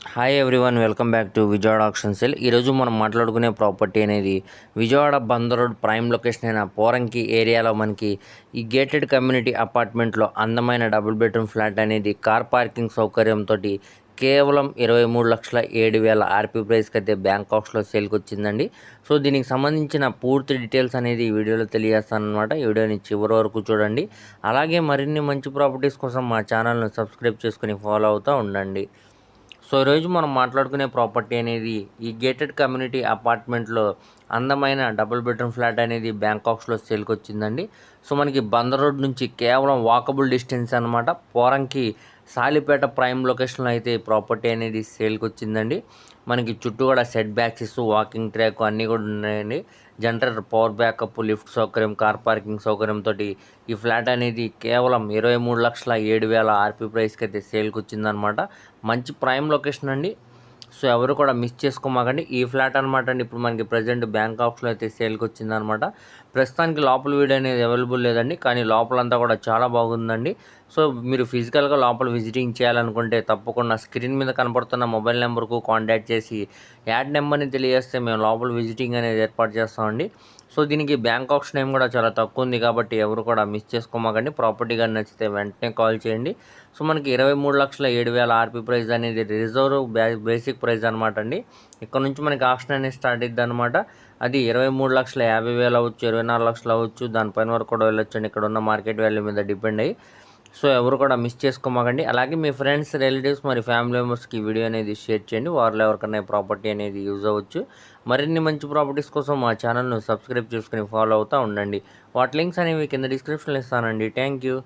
Hi everyone welcome back to Vijayawada auction cell ఈరోజు మనం మాట్లాడుకునే ప్రాపర్టీ అనేది Vijayawada Bandar road prime location అయిన పోరంకి ఏరియాలో మనకి ఈ గేటెడ్ కమ్యూనిటీ అపార్ట్మెంట్లో అందమైన డబుల్ బెడ్రూమ్ ఫ్లాట్ అనేది కార్ పార్కింగ్ సౌకర్యంతో కేవలం ఇరవై మూడు లక్షల ఏడు వేల ఆర్పీ ప్రైస్కి అయితే బ్యాంకాక్స్లో సేల్కి వచ్చిందండి. సో దీనికి సంబంధించిన పూర్తి డీటెయిల్స్ అనేది ఈ వీడియోలో తెలియజేస్తాను అనమాట ఈ వీడియోని చివరి వరకు చూడండి. అలాగే మరిన్ని మంచి ప్రాపర్టీస్ కోసం మా ఛానల్ను సబ్స్క్రైబ్ చేసుకుని ఫాలో అవుతూ ఉండండి. సో ఈరోజు మనం మాట్లాడుకునే ప్రాపర్టీ అనేది ఈ గేటెడ్ కమ్యూనిటీ అపార్ట్మెంట్లో అందమైన డబుల్ బెడ్రూమ్ ఫ్లాట్ అనేది బ్యాంకాక్స్లో సేల్కి వచ్చిందండి సో మనకి బందర్ రోడ్ నుంచి కేవలం వాకబుల్ డిస్టెన్స్ అనమాట పోరంకి సాలిపేట ప్రైమ్ లొకేషన్లో అయితే ఈ ప్రాపర్టీ అనేది సేల్కి వచ్చిందండి మనకి చుట్టూ కూడా సెట్ బ్యాక్సెస్ వాకింగ్ ట్రాక్ అన్నీ కూడా ఉన్నాయండి. జనరేటర్ పవర్ బ్యాకప్ లిఫ్ట్ సౌకర్యం కార్ పార్కింగ్ సౌకర్యంతో ఈ ఫ్లాట్ అనేది కేవలం ఇరవై మూడు లక్షల ఏడు వేల ఆర్పీ ప్రైస్కి అయితే సేల్కి వచ్చిందనమాట మంచి ప్రైమ్ లొకేషన్ అండి. సో ఎవరు కూడా మిస్ చేసుకోమాకండి. ఈ ఫ్లాట్ అనమాట అండి. ఇప్పుడు మనకి ప్రజెంట్ బ్యాంకాక్స్లో అయితే సేల్కి వచ్చిందనమాట ప్రస్తుతానికి లోపల వీడియో అనేది అవైలబుల్ లేదండి. కానీ లోపలంతా కూడా చాలా బాగుందండి. సో మీరు ఫిజికల్గా లోపల విజిటింగ్ చేయాలనుకుంటే తప్పకుండా స్క్రీన్ మీద కనపడుతున్న మొబైల్ నెంబర్కు కాంటాక్ట్ చేసి యాడ్ నెంబర్ని తెలియజేస్తే మేము లోపల విజిటింగ్ అనేది ఏర్పాటు చేస్తామండి. సో దీనికి బ్యాంక్ ఆప్షన్ ఏం కూడా చాలా తక్కువ ఉంది కాబట్టి ఎవరు కూడా మిస్ చేసుకోమాకండి. ప్రాపర్టీ కానీ నచ్చితే వెంటనే కాల్ చేయండి. సో మనకి ఇరవై మూడు లక్షల ఏడు వేల ఆర్పీ ప్రైస్ అనేది రిజర్వ్ బేసిక్ ప్రైస్ అనమాట అండి. ఇక్కడ నుంచి మనకి ఆప్షన్ అనేది స్టార్ట్ అయింది అనమాట అది ఇరవై మూడు లక్షల యాభై వేలు అవ్వచ్చు ఇరవై నాలుగు లక్షలు అవ్వచ్చు. దానిపైన వరకు కూడా వెళ్ళొచ్చండి. ఇక్కడ ఉన్న మార్కెట్ వాల్యూ మీద డిపెండ్ అయ్యి. సో ఎవరు కూడా మిస్ చేసుకోమాకండి. అలాగే మీ ఫ్రెండ్స్ రిలేటివ్స్ మరి ఫ్యామిలీ మెంబర్స్కి వీడియో అనేది షేర్ చేయండి. వారిలో ఎవరికైనా ప్రాపర్టీ అనేది యూజ్ అవ్వచ్చు. మరిన్ని మంచి ప్రాపర్టీస్ కోసం మా ఛానల్ను సబ్స్క్రైబ్ చేసుకుని ఫాలో అవుతూ ఉండండి. వాటి లింక్స్ అనేవి కింద డిస్క్రిప్షన్లో ఇస్తానండి. Thank you